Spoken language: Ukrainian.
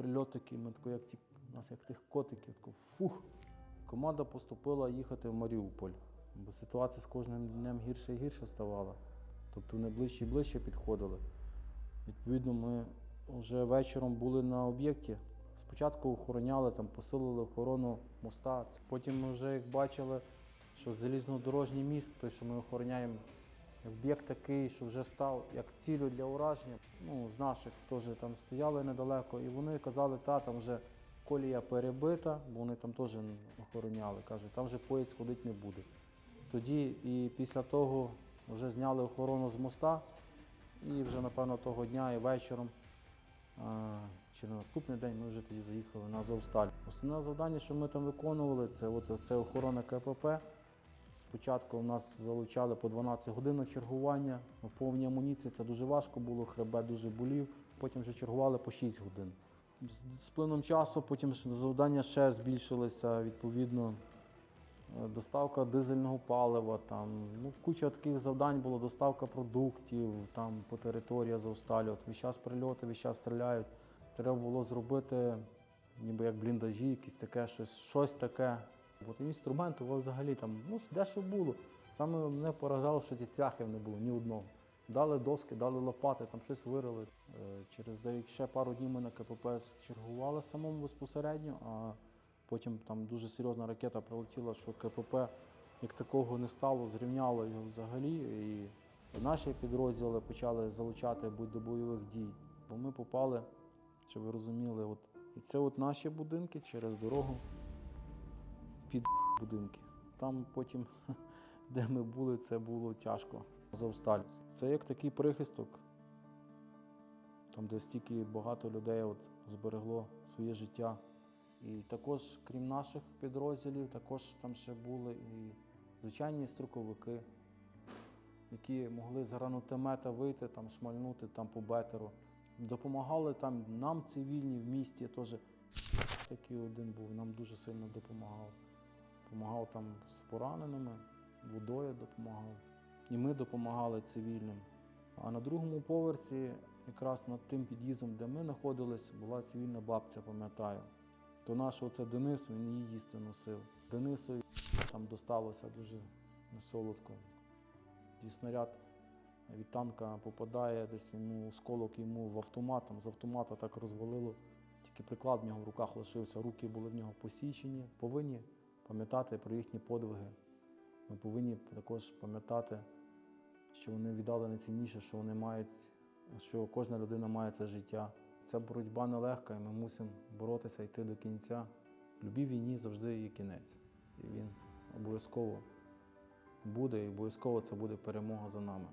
прильот такий, ми тако, як ті, у нас як тих котиків, тако, фух. Команда поступила їхати в Маріуполь, бо ситуація з кожним днем гірше і гірше ставала. Тобто вони ближче і ближче підходили. Відповідно, ми вже вечором були на об'єкті. Спочатку охороняли, там, посилили охорону моста. Потім ми вже як бачили, що залізнодорожній міст, той, що ми охороняємо, об'єкт такий, що вже став як ціллю для ураження. Ну, з наших теж там стояли недалеко, і вони казали, та там вже колія перебита, бо вони там теж охороняли. Кажуть, там вже поїзд ходити не буде. Тоді і після того вже зняли охорону з моста, і вже, напевно, того дня і вечором, чи на наступний день ми вже тоді заїхали на Азовсталь. Основне завдання, що ми там виконували, це, от, це охорона КПП. Спочатку у нас залучали по 12 годин на чергування, на повній амуніції це дуже важко було, хребет дуже болів. Потім вже чергували по 6 годин. З, плином часу потім завдання ще збільшилися, відповідно. Е, Доставка дизельного палива, там, ну, куча таких завдань було, доставка продуктів там, по території. От весь час прильоти, весь час стріляють. Треба було зробити ніби як бліндажі, якісь таке, щось, щось таке. Бо тим інструменту взагалі там, ну, де що було. Саме мене поражало, що ті цвяхів не було ні одного. Дали доски, дали лопати, там щось вирили. Е, Через деякі ще пару днів ми на КПП чергували самому безпосередньо, а потім там дуже серйозна ракета прилетіла, що КПП як такого не стало, зрівняло його взагалі. І наші підрозділи почали залучати до бойових дій. Бо ми попали, щоб ви розуміли, от, і це от наші будинки через дорогу під будинки. Там потім, де ми були, це було тяжко. Азовсталь. Це як такий прихисток, там, де стільки багато людей от зберегло своє життя. І також, крім наших підрозділів, також там ще були і звичайні строковики, які могли з гранатомета вийти, там, шмальнути там, по бетеру. Допомагали там нам цивільні в місті теж. Такий один був, нам дуже сильно допомагав. Допомагав там з пораненими, водою допомагав. І ми допомагали цивільним. А на другому поверсі, якраз над тим під'їздом, де ми знаходились, була цивільна бабця, пам'ятаю. То наш оце Денис, він її їсти носив. Денисові там досталося дуже несолодко. І снаряд від танка попадає десь йому осколок йому в автомат, там з автомата так розвалило. Тільки приклад в нього в руках лишився, руки були в нього посічені. Повинні пам'ятати про їхні подвиги. Ми повинні також пам'ятати, що вони віддали найцінніше, що вони мають, що кожна людина має це життя. Ця боротьба нелегка, і ми мусимо боротися йти до кінця. В любій війні завжди є кінець. І він обов'язково буде, і обов'язково це буде перемога за нами.